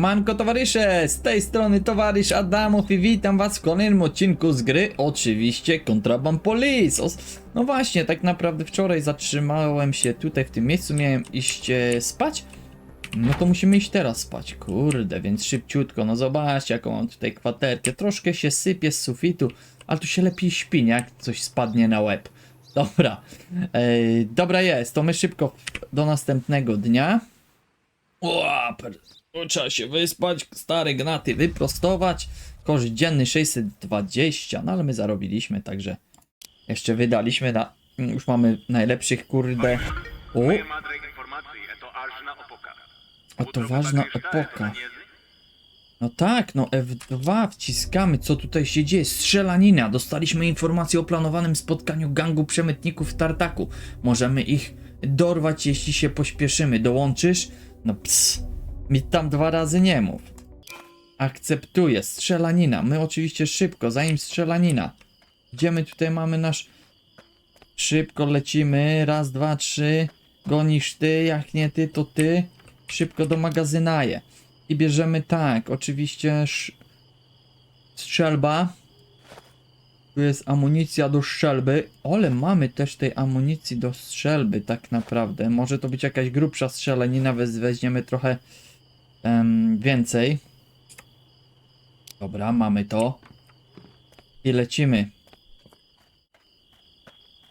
Siemanko towarzysze, z tej strony towarzysz Adamów i witam was w kolejnym odcinku z gry, oczywiście Contraband Police. No właśnie, tak naprawdę wczoraj zatrzymałem się tutaj w tym miejscu, miałem iść e, spać. No to musimy iść teraz spać, kurde, więc szybciutko, no zobaczcie jaką mam tutaj kwaterkę, troszkę się sypie z sufitu, ale tu się lepiej śpi, nie? jak coś spadnie na łeb. Dobra, Ej, dobra jest, to my szybko do następnego dnia. Łaper, Trzeba się wyspać, stare gnaty wyprostować. Koszt dzienny 620, no ale my zarobiliśmy, także jeszcze wydaliśmy na... Już mamy najlepszych, kurde... O! O to ważna epoka. No tak, no F2 wciskamy, co tutaj się dzieje. Strzelanina. Dostaliśmy informację o planowanym spotkaniu gangu przemytników w Tartaku. Możemy ich dorwać, jeśli się pośpieszymy. Dołączysz? No ps. Mi tam dwa razy nie mów. Akceptuję. Strzelanina. My oczywiście szybko, zanim strzelanina. Gdzie my tutaj mamy nasz... Szybko lecimy. Raz, dwa, trzy. Gonisz ty, jak nie ty, to ty. Szybko do magazynaje. I bierzemy tak, oczywiście sz... strzelba. Tu jest amunicja do strzelby. Ale mamy też tej amunicji do strzelby tak naprawdę. Może to być jakaś grubsza strzelanina, weźmiemy trochę więcej. Dobra, mamy to. I lecimy.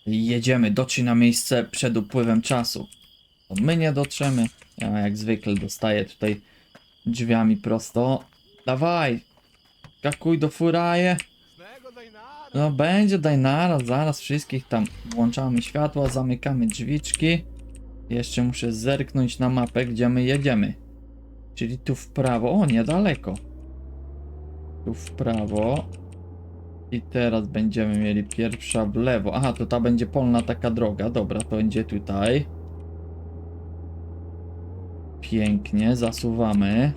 Jedziemy, dotrzyj na miejsce przed upływem czasu. To my nie dotrzemy. Ja jak zwykle dostaję tutaj drzwiami prosto. Dawaj! Skakuj do furaje. No będzie, daj naraz, zaraz wszystkich tam włączamy światła, zamykamy drzwiczki. Jeszcze muszę zerknąć na mapę, gdzie my jedziemy. Czyli tu w prawo, o niedaleko. Tu w prawo. I teraz będziemy mieli pierwsza w lewo. Aha, to ta będzie polna taka droga. Dobra, to będzie tutaj. Pięknie, zasuwamy.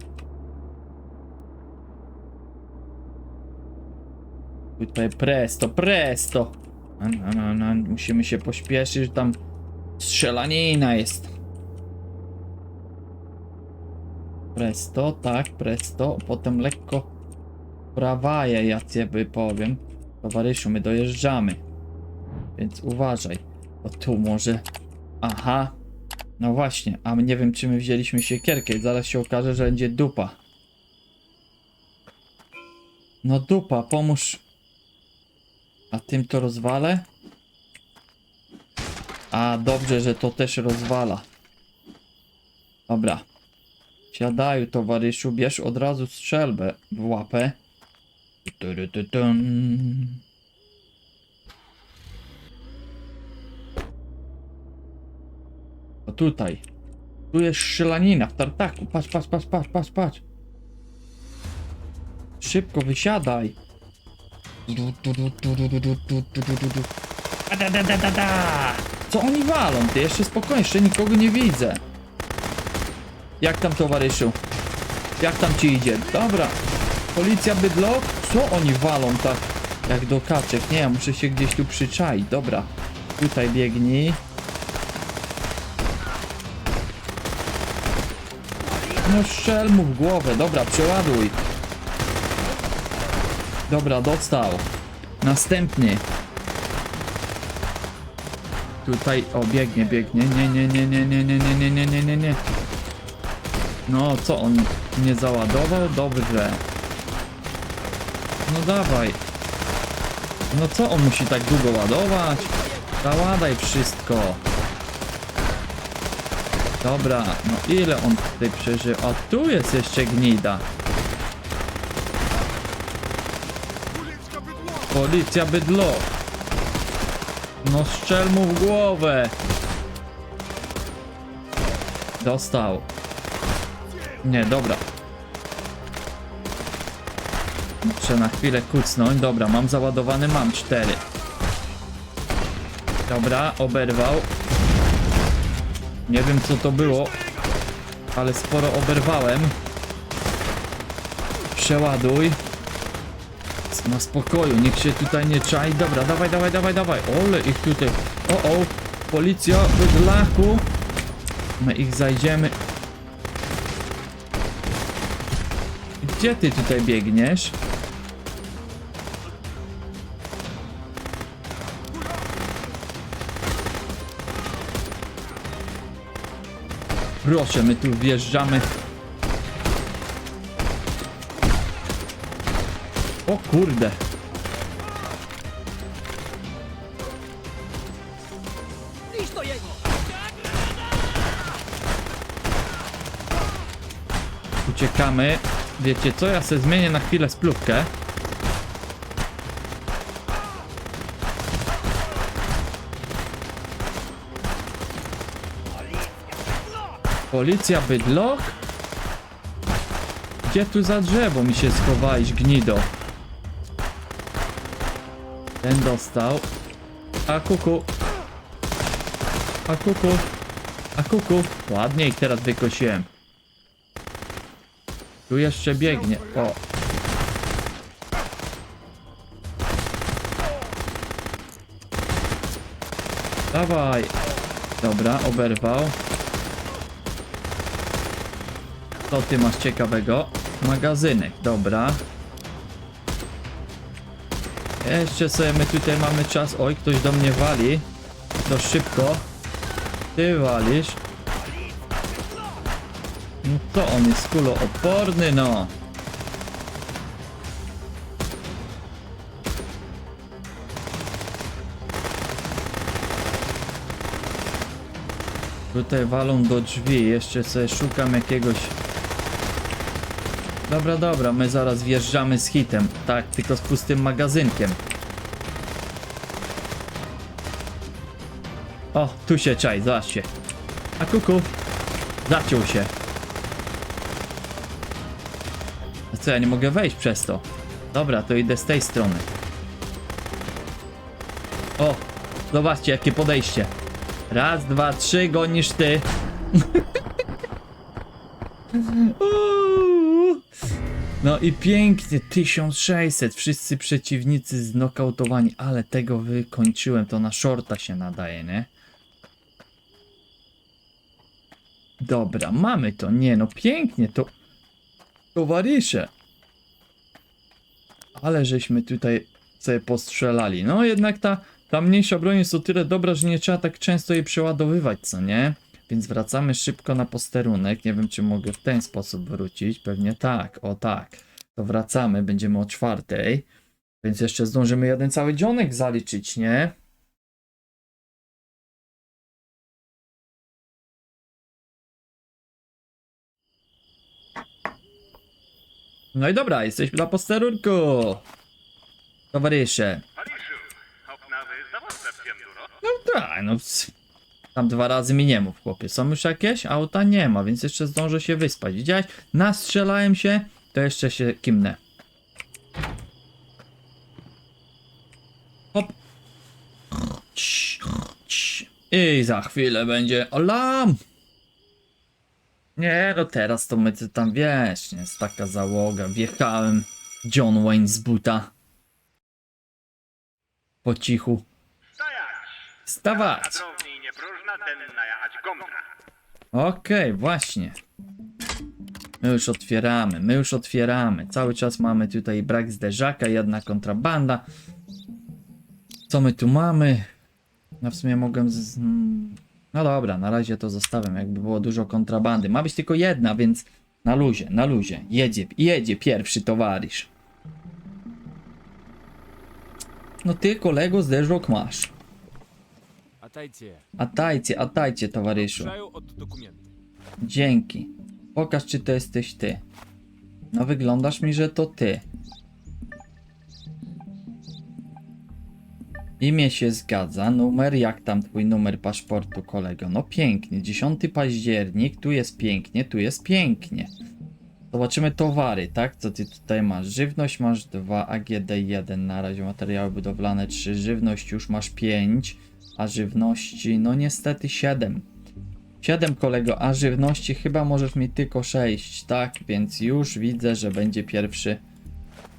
Tutaj presto, presto. Musimy się pośpieszyć, tam strzelanina jest. Presto, tak, presto. Potem lekko prawaje, ja ciebie powiem. Towarzyszu, my dojeżdżamy. Więc uważaj. O tu może... Aha. No właśnie, a my nie wiem czy my wzięliśmy siekierkę zaraz się okaże, że będzie dupa. No dupa, pomóż. A tym to rozwalę? A dobrze, że to też rozwala. Dobra. Siadaj, towarzyszu, bierz od razu strzelbę w łapę. A tutaj. Tu jest strzelanina w tartaku. Patrz, patrz, patrz, patrz, patrz, patrz. Szybko wysiadaj. Co oni walą? Ty jeszcze spokojnie, jeszcze nikogo nie widzę. Jak tam towarzyszu? Jak tam ci idzie? Dobra. Policja bydlok? Co oni walą tak? Jak do kaczek. Nie, ja muszę się gdzieś tu przyczaić. Dobra. Tutaj biegnij. No strzel mu w głowę, dobra, przeładuj. Dobra, dostał. Następny. Tutaj, o, biegnie, biegnie. Nie, nie, nie, nie, nie, nie, nie, nie, nie, nie, nie, nie. No, co on nie załadował? Dobrze. No dawaj. No co on musi tak długo ładować? Załadaj wszystko. Dobra, no ile on tutaj przeżył? A tu jest jeszcze gnida. Policja bydlo. No strzel mu w głowę. Dostał. Nie, dobra. Muszę na chwilę kucnąć. Dobra, mam załadowany, mam cztery. Dobra, oberwał. Nie wiem co to było, ale sporo oberwałem. Przeładuj. Na spokoju, nikt się tutaj nie czai. Dobra, dawaj, dawaj, dawaj, dawaj. Ole ich tutaj. O, o, policja, bydlaku. My ich zajdziemy. Gdzie ty tutaj biegniesz? Proszę, my tu wjeżdżamy. O kurde. Uciekamy. Wiecie co? Ja se zmienię na chwilę spluwkę. Policja bydlok? Gdzie tu za drzewo mi się schowałeś, gnido? Ten dostał. A kuku. A kuku. A kuku. Ładnie ich teraz wykosiłem. Tu jeszcze biegnie. O. Dawaj. Dobra, oberwał. Co ty masz ciekawego? Magazynek, dobra. Jeszcze sobie my tutaj mamy czas. Oj, ktoś do mnie wali. To szybko. Ty walisz. No to on jest kuloodporny, no. Tutaj walą do drzwi, jeszcze sobie szukam jakiegoś... Dobra, dobra, my zaraz wjeżdżamy z hitem. Tak, tylko z pustym magazynkiem. O, tu się czaj, zobaczcie. A kuku, zaciął się. A co, ja nie mogę wejść przez to? Dobra, to idę z tej strony. O, zobaczcie jakie podejście. Raz, dwa, trzy, gonisz ty. No i pięknie, 1600, wszyscy przeciwnicy znokautowani, ale tego wykończyłem, to na shorta się nadaje, nie? Dobra, mamy to, nie no, pięknie, to... Towarzysze! Ale żeśmy tutaj sobie postrzelali, no jednak ta, ta mniejsza broń jest o tyle dobra, że nie trzeba tak często jej przeładowywać, co nie? Więc wracamy szybko na posterunek. Nie wiem, czy mogę w ten sposób wrócić. Pewnie tak, o tak. To wracamy, będziemy o czwartej. Więc jeszcze zdążymy jeden cały dzionek zaliczyć, nie? No i dobra, jesteśmy na posterunku. Towarzysze. No tak, no. Tam dwa razy mi nie mów, chłopie. Są już jakieś? Auta nie ma, więc jeszcze zdążę się wyspać. Widziałeś? Nastrzelałem się, to jeszcze się kimnę. Hop. I za chwilę będzie alarm. Nie, no teraz to my ty tam wiesz, nie jest taka załoga. Wjechałem John Wayne z buta. Po cichu. Stajać! Stawać! Kadrowni niepróżna, denna jechać gomna. Okej, właśnie. My już otwieramy, my już otwieramy. Cały czas mamy tutaj brak zderzaka, jedna kontrabanda. Co my tu mamy? No w sumie mogłem z... No dobra, na razie to zostawiam, jakby było dużo kontrabandy. Ma być tylko jedna, więc na luzie, na luzie. Jedzie, jedzie pierwszy towarzysz. No ty, kolego, zderzok masz. Atajcie, atajcie, towarzyszu. Dzięki. Pokaż, czy to jesteś ty. No wyglądasz mi, że to ty. Imię się zgadza, numer, jak tam twój numer paszportu, kolego? No pięknie, 10 październik, tu jest pięknie, tu jest pięknie. Zobaczymy towary, tak? Co ty tutaj masz? Żywność masz 2, AGD 1, na razie materiały budowlane 3, żywność już masz 5, a żywności, no niestety 7. 7 kolego, a żywności chyba możesz mieć tylko 6, tak? Więc już widzę, że będzie pierwszy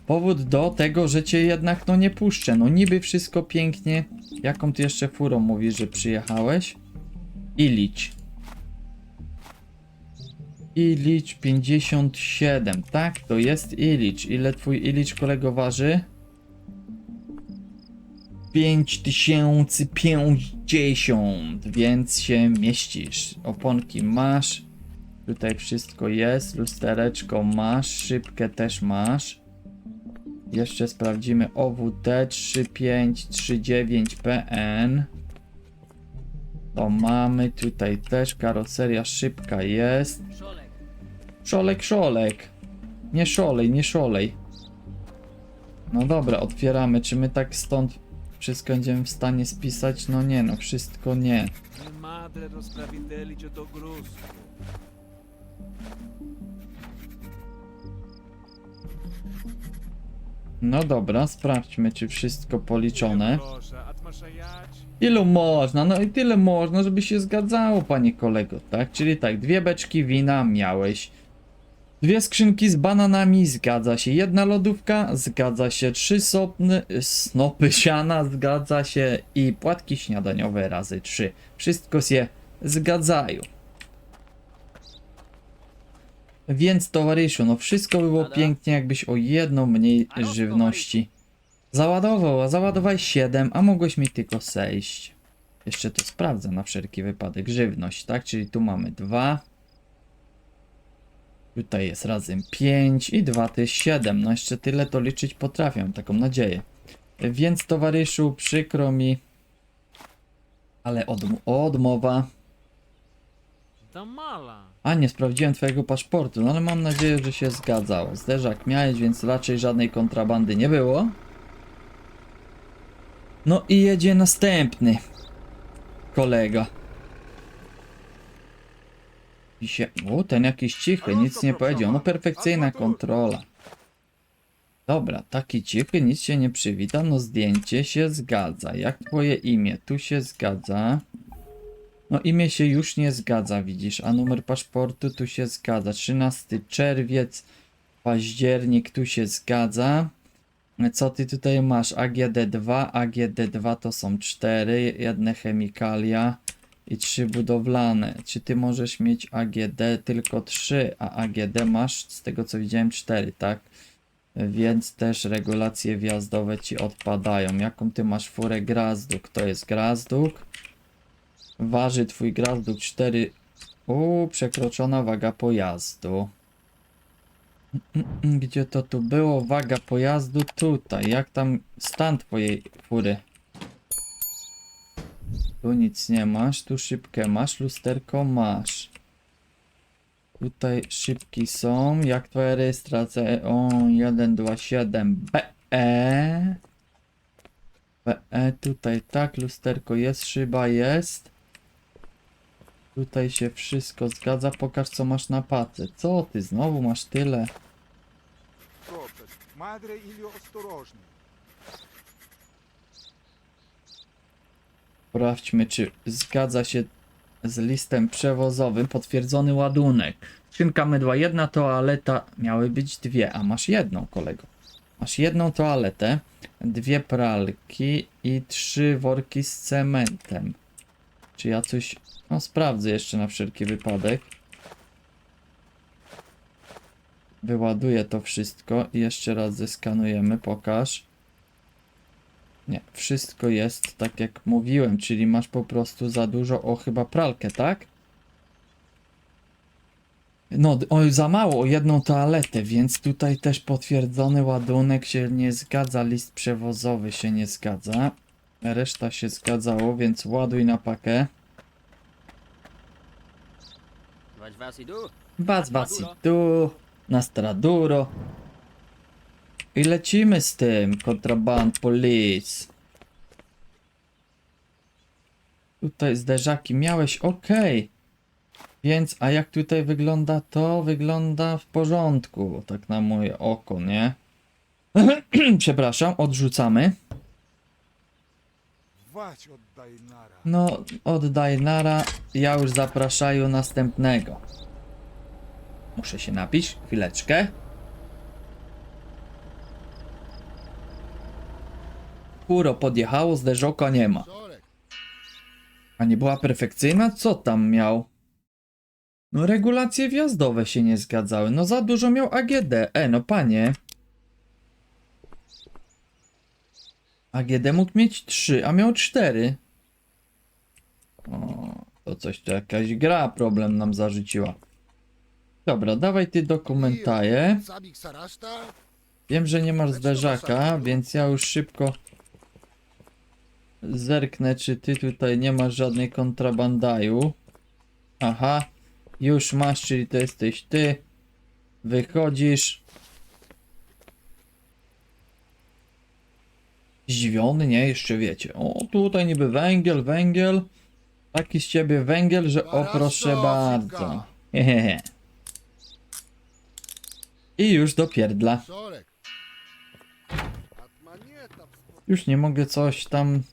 powód do tego, że cię jednak no nie puszczę. No niby wszystko pięknie. Jaką ty jeszcze furą mówisz, że przyjechałeś? Ilicz. Ilicz 57, tak? To jest Ilicz. Ile twój Ilicz kolego waży? 5050, więc się mieścisz. Oponki masz. Tutaj wszystko jest. Lustereczko masz. Szybkę też masz. Jeszcze sprawdzimy OWT 3539PN. To mamy tutaj też karoseria szybka jest. Szolek, szolek. Nie szolej, nie szolej. No dobra, otwieramy. Czy my tak stąd wszystko będziemy w stanie spisać? No nie, no wszystko nie. No dobra, sprawdźmy, czy wszystko policzone. Ilu można? No i tyle można, żeby się zgadzało, panie kolego, tak? Czyli tak, dwie beczki wina miałeś. Dwie skrzynki z bananami, zgadza się. Jedna lodówka, zgadza się. Trzy sopny, snopy siana, zgadza się. I płatki śniadaniowe razy trzy. Wszystko się zgadzają. Więc towarzyszu, no wszystko by było pięknie, jakbyś o jedno mniej no, żywności załadował, a załadowałeś 7, a mogłeś mi tylko zejść. Jeszcze to sprawdzę na wszelki wypadek. Żywność, tak? Czyli tu mamy 2. Tutaj jest razem 5 i 2 to jest 7. No jeszcze tyle to liczyć potrafię, taką nadzieję. Więc towarzyszu, przykro mi, ale odm odmowa. A nie sprawdziłem twojego paszportu, no ale mam nadzieję, że się zgadzało. Zderzak miałeś, więc raczej żadnej kontrabandy nie było. No i jedzie następny kolega. I się... O, ten jakiś cichy, nic nie powiedział. No perfekcyjna kontrola. Dobra, taki cichy, nic się nie przywita. No zdjęcie się zgadza. Jak twoje imię? Tu się zgadza. No imię się już nie zgadza, widzisz, a numer paszportu tu się zgadza. 13 czerwiec, październik tu się zgadza. Co ty tutaj masz? AGD2, AGD2 to są 4, jedne chemikalia i 3 budowlane. Czy ty możesz mieć AGD tylko 3, a AGD masz z tego co widziałem 4, tak? Więc też regulacje wjazdowe ci odpadają. Jaką ty masz furę Grazduk? To jest Grazduk. Waży twój Grazduk 4. Uuu, przekroczona waga pojazdu. Gdzie to tu było? Waga pojazdu tutaj. Jak tam stan twojej fury? Tu nic nie masz, tu szybkę masz, lusterko masz. Tutaj szybki są. Jak twoja rejestracja? O, 127 BE. BE tutaj tak, lusterko jest, szyba jest. Tutaj się wszystko zgadza. Pokaż co masz na pace. Co ty, znowu masz tyle. Madre ostrożnie. Sprawdźmy, czy zgadza się z listem przewozowym potwierdzony ładunek. Skrzynka mydła jedna, toaleta miały być dwie, a masz jedną, kolego. Masz jedną toaletę, dwie pralki i trzy worki z cementem. Czy ja coś... No sprawdzę jeszcze na wszelki wypadek. Wyładuję to wszystko i jeszcze raz zeskanujemy, pokaż. Nie, wszystko jest tak jak mówiłem, czyli masz po prostu za dużo o chyba pralkę, tak? No, oj, za mało o jedną toaletę, więc tutaj też potwierdzony ładunek się nie zgadza, list przewozowy się nie zgadza. Reszta się zgadzało, więc ładuj na pakę. Baz, baz i tu, na Straduro. I lecimy z tym, kontraband police. Tutaj zderzaki miałeś, okej. Więc, a jak tutaj wygląda to? Wygląda w porządku, tak na moje oko, nie? Przepraszam, odrzucamy. No, oddaj nara. Ja już zapraszaję następnego. Muszę się napić. Chwileczkę. Kuro podjechało, zderzoka nie ma. A nie była perfekcyjna? Co tam miał? No regulacje wjazdowe się nie zgadzały. No za dużo miał AGD. E, no panie. AGD mógł mieć 3, a miał 4. O, to coś tu jakaś gra problem nam zarzuciła. Dobra, dawaj ty dokumentaje. Wiem, że nie masz zderzaka, więc ja już szybko zerknę, czy ty tutaj nie masz żadnej kontrabandaju. Aha, już masz, czyli to jesteś ty. Wychodzisz. Zdziwiony, nie? Jeszcze wiecie. O, tutaj niby węgiel, węgiel. Taki z ciebie węgiel, że o proszę bardzo. Hehehe. I już do pierdla. Już nie mogę coś tam.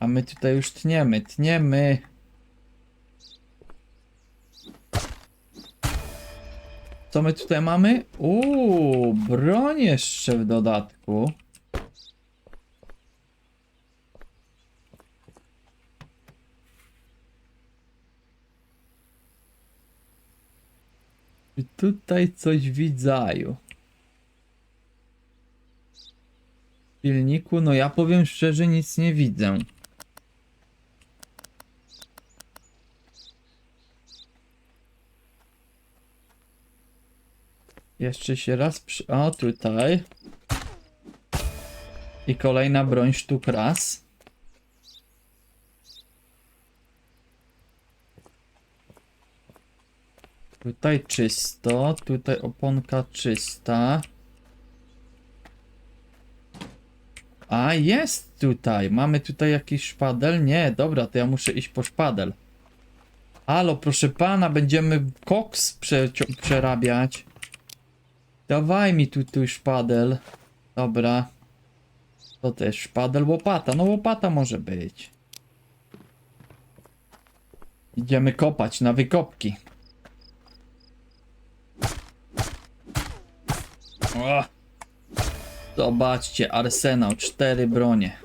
A my tutaj już tniemy, tniemy. Co my tutaj mamy? Uuu, broń jeszcze w dodatku. I tutaj coś widzaju. W filmiku, no ja powiem szczerze, nic nie widzę. Jeszcze się raz przy... O, tutaj. I kolejna broń sztuk raz. Tutaj czysto, tutaj oponka czysta. A jest tutaj. Mamy tutaj jakiś szpadel? Nie, dobra, to ja muszę iść po szpadel. Halo, proszę pana, będziemy koks przerabiać. Dawaj mi tu, tu szpadel. Dobra. To też szpadel, łopata. No łopata może być. Idziemy kopać na wykopki. O! Zobaczcie, arsenał, cztery bronie.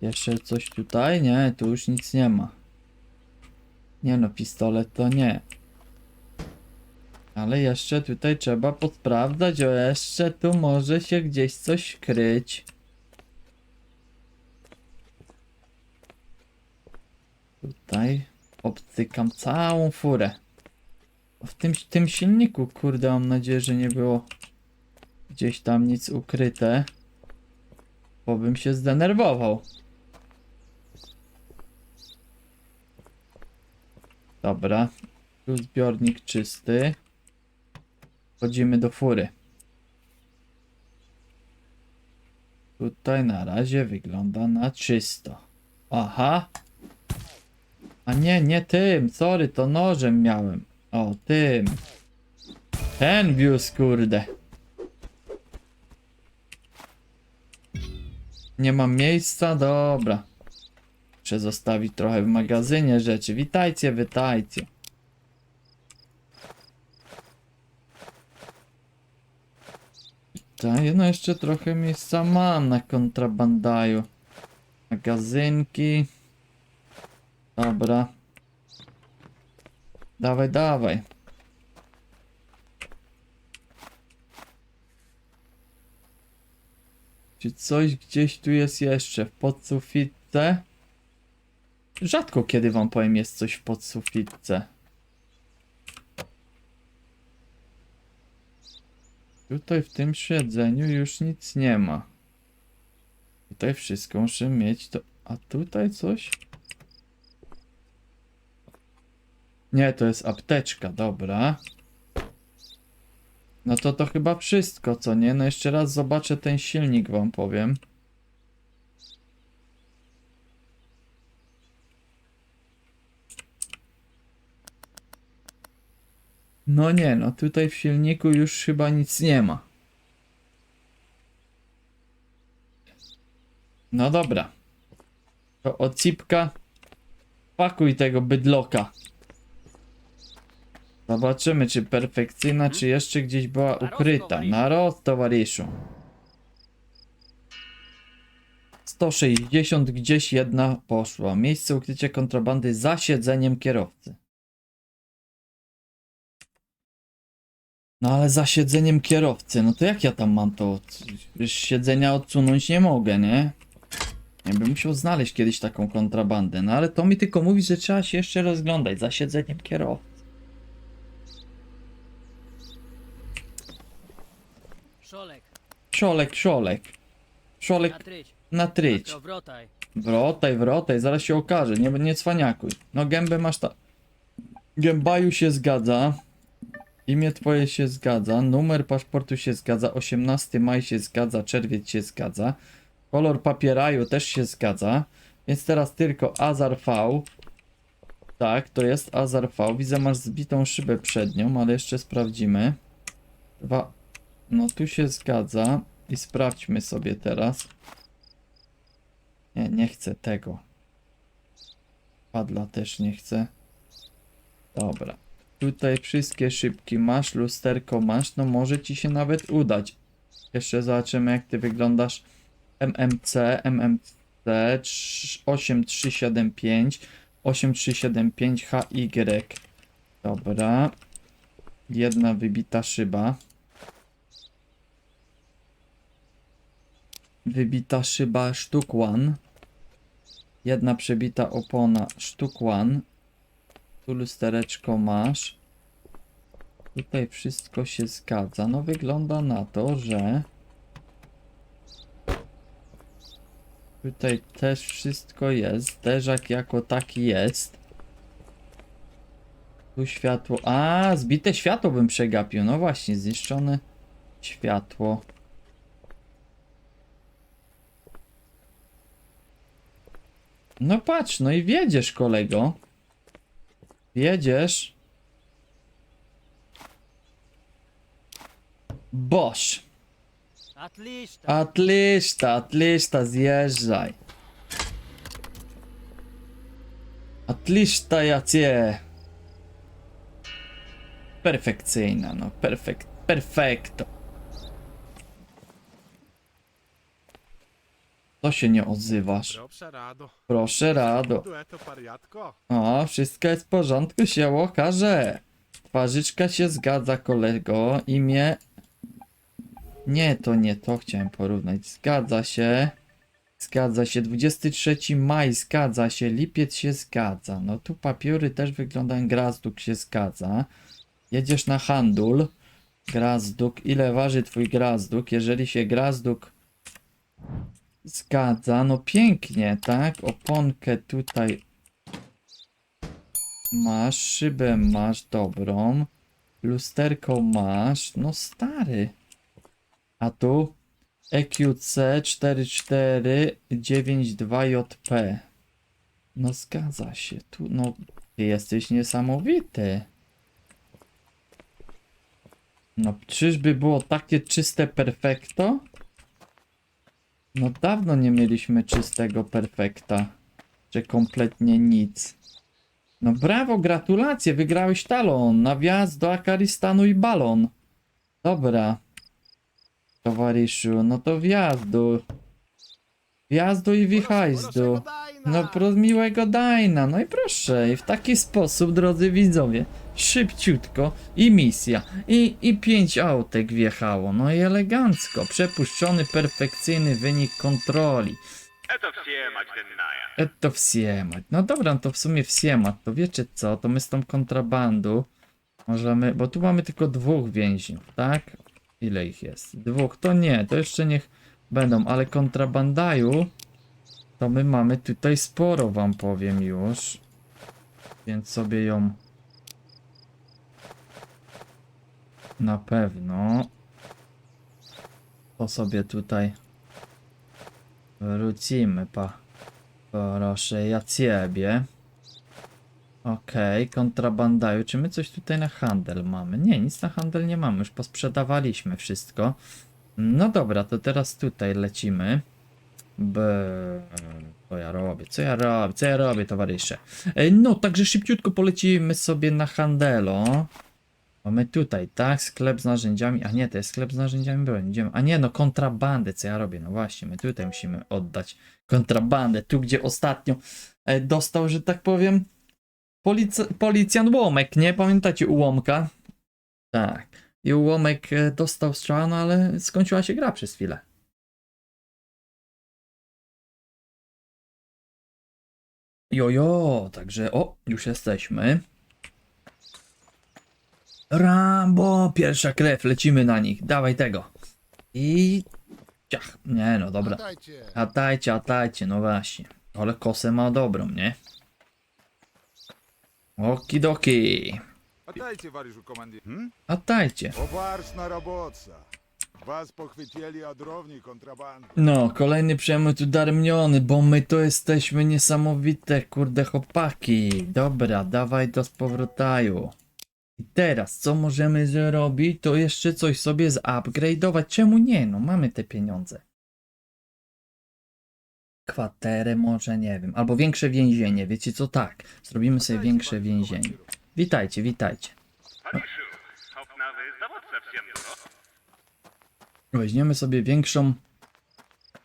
Jeszcze coś tutaj? Nie, tu już nic nie ma. Nie no, pistolet to nie. Ale jeszcze tutaj trzeba podsprawdzać, o jeszcze tu może się gdzieś coś kryć. Tutaj obcykam całą furę. W tym, tym silniku, kurde, mam nadzieję, że nie było gdzieś tam nic ukryte. Bo bym się zdenerwował. Dobra. Tu zbiornik czysty. Wchodzimy do fury. Tutaj na razie wygląda na czysto. Aha. A nie, nie tym. Sorry, to nożem miałem. O, tym. Ten wiózł, kurde. Nie mam miejsca? Dobra. Muszę zostawić trochę w magazynie rzeczy. Witajcie, witajcie. Tutaj, no jeszcze trochę miejsca mam na kontrabandaju. Magazynki. Dobra. Dawaj, dawaj. Czy coś gdzieś tu jest jeszcze w podsufitce? Rzadko kiedy wam powiem jest coś w podsufitce. Tutaj w tym siedzeniu już nic nie ma. Tutaj wszystko muszę mieć to... A tutaj coś? Nie, to jest apteczka, dobra. No to to chyba wszystko, co nie? No jeszcze raz zobaczę ten silnik, wam powiem. No nie, no tutaj w silniku już chyba nic nie ma. No dobra. To ocipka. Pakuj tego bydloka. Zobaczymy, czy perfekcyjna, czy jeszcze gdzieś była ukryta. Na roz, towarzyszu. 160 gdzieś jedna poszła. Miejsce ukrycia kontrabandy za siedzeniem kierowcy. No ale za siedzeniem kierowcy, no to jak ja tam mam to? Siedzenia odsunąć nie mogę, nie? Ja bym musiał znaleźć kiedyś taką kontrabandę, no ale to mi tylko mówi, że trzeba się jeszcze rozglądać za siedzeniem kierowcy. Szolek, Szolek, szolek. Szolek na tryć. na tryć. To wrotaj. Wrotaj, wrotaj, zaraz się okaże, nie, nie cwaniakuj. No gębę masz ta... Gębaju się zgadza. Imię twoje się zgadza, numer paszportu się zgadza, 18 maj się zgadza, czerwiec się zgadza. Kolor papieraju też się zgadza. Więc teraz tylko Azar V. Tak, to jest Azar V. Widzę, masz zbitą szybę przednią, ale jeszcze sprawdzimy. Dwa. No tu się zgadza. I sprawdźmy sobie teraz. Nie, nie chcę tego. Padla też nie chcę. Dobra. Tutaj wszystkie szybki masz, lusterko masz, no może ci się nawet udać. Jeszcze zobaczymy jak ty wyglądasz. MMC, MMC 8375, 8375 HY. Dobra. Jedna wybita szyba. Wybita szyba sztuk one. Jedna przebita opona sztuk one. Tu lustereczko masz. Tutaj wszystko się zgadza. No wygląda na to, że tutaj też wszystko jest. Zderzak jako taki jest. Tu światło. A, zbite światło bym przegapił. No właśnie, zniszczone światło. No patrz, no i wiedziesz, kolego. Wiedziesz. Boż. Atlista. Atlista, Atlista, zjeżdżaj. Atlista jacie. Perfekcyjna, no perfekt, perfekto. To się nie odzywasz. Proszę rado. Proszę, Rado. Dueto pariatko. O, wszystko jest w porządku, się okaże. Twarzyczka się zgadza, kolego. Imię. Nie, to nie to chciałem porównać. Zgadza się. Zgadza się. 23 maj zgadza się. Lipiec się zgadza. No tu papiery też wyglądają. Grazduk się zgadza. Jedziesz na handul. Grazduk. Ile waży twój grazduk? Jeżeli się grazduk zgadza, no pięknie, tak? Oponkę tutaj Masz, szybę masz dobrą. Lusterko masz. No stary. A tu EQC 4492JP. No zgadza się. Tu no jesteś niesamowity. No czyżby było takie czyste perfekto? No dawno nie mieliśmy czystego perfekta. Że kompletnie nic. No brawo, gratulacje, wygrałeś talon na wjazd do Akaristanu i balon. Dobra. Towarzyszu, no to wjazdu. Jazdu i wichajzdu. No pro miłego Dajna. No i proszę, i w taki sposób, drodzy widzowie, szybciutko i misja. I, I pięć autek wjechało. No i elegancko. Przepuszczony, perfekcyjny wynik kontroli. Eto wsiemać. Eto e wsiemać. No dobra, no to w sumie wsiemać. To wiecie co, to my z tą kontrabandu możemy, bo tu mamy tylko dwóch więźniów, tak? Ile ich jest? Dwóch, to nie, to jeszcze niech będą, ale kontrabandaju to my mamy tutaj sporo, wam powiem już. Więc sobie ją na pewno to sobie tutaj wrócimy, pa. Proszę, ja ciebie. Okej, kontrabandaju. Czy my coś tutaj na handel mamy? Nie, nic na handel nie mamy. Już posprzedawaliśmy wszystko. No dobra, to teraz tutaj lecimy. B... Co ja robię? Co ja robię? Co ja robię, towarzysze? E, No, także szybciutko polecimy sobie na handelo. Mamy tutaj, tak, sklep z narzędziami, a nie, to jest sklep z narzędziami broni, idziemy, a nie, no kontrabandę, co ja robię, no właśnie, my tutaj musimy oddać kontrabandę, tu gdzie ostatnio e, dostał, że tak powiem, polic- policjant Łomek, nie, pamiętacie Ułomka? Tak, i Ułomek e, dostał strzała, no ale skończyła się gra przez chwilę. Jojo, także o, już jesteśmy. Rambo, pierwsza krew, lecimy na nich, dawaj tego. I ciach, nie no dobra. Atajcie, atajcie, no właśnie. Ale kosę ma dobrą, nie? Okidoki. Отдайте, товарищу командир. Atajcie. Поваршна работа. Вас похватили одровни контрабанды. No, kolejny przemyt udarmniony, bo my to jesteśmy niesamowite, kurde chłopaki. Dobra, dawaj to z powrotaju. I teraz, co możemy zrobić, to jeszcze coś sobie zupgrade'ować. Czemu nie? No, mamy te pieniądze. Kwaterę może, nie wiem. Albo większe więzienie, wiecie co? Tak, zrobimy sobie większe więzienie. Witajcie, witajcie. Weźmiemy sobie większą,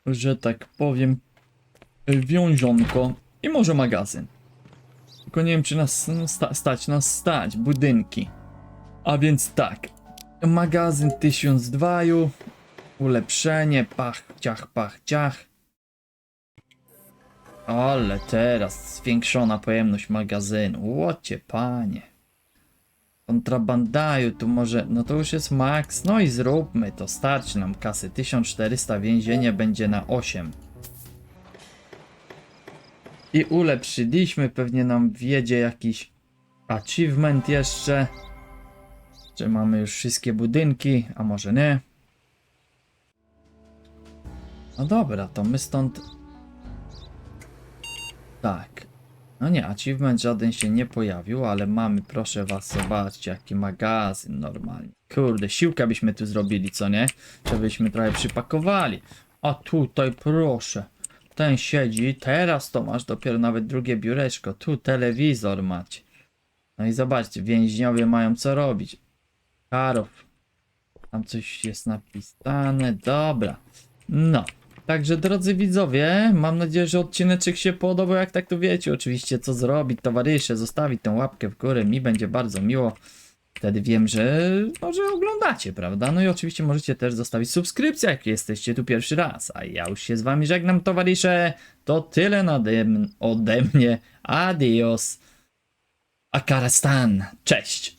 że tak powiem, wiązionko i może magazyn. Tylko nie wiem, czy nas sta stać, nas stać, budynki. A więc tak, magazyn 1002, ulepszenie, pach, ciach, pach, ciach. Ale teraz zwiększona pojemność magazynu, łocie panie. Kontrabandaju, tu może, no to już jest max, no i zróbmy to, starczy nam kasy, 1400, więzienie będzie na 8. I ulepszyliśmy, pewnie nam wjedzie jakiś achievement jeszcze. Czy mamy już wszystkie budynki, a może nie. No dobra, to my stąd... Tak. No nie, achievement żaden się nie pojawił, ale mamy, proszę was, zobaczcie, jaki magazyn normalnie. Kurde, siłkę byśmy tu zrobili, co nie? Żebyśmy trochę przypakowali. A tutaj, proszę, ten siedzi, teraz to masz dopiero nawet drugie biureczko, tu telewizor macie. No i zobaczcie, więźniowie mają co robić. Karow. Tam coś jest napisane, dobra. No. Także drodzy widzowie, mam nadzieję, że odcineczek się podobał, jak tak to wiecie, oczywiście co zrobić, towarzysze, zostawić tę łapkę w górę, mi będzie bardzo miło. Wtedy wiem, że może oglądacie, prawda? No i oczywiście możecie też zostawić subskrypcję, jak jesteście tu pierwszy raz. A ja już się z wami żegnam, towarzysze. To tyle nade, ode mnie. Adios. Akarstan. Cześć.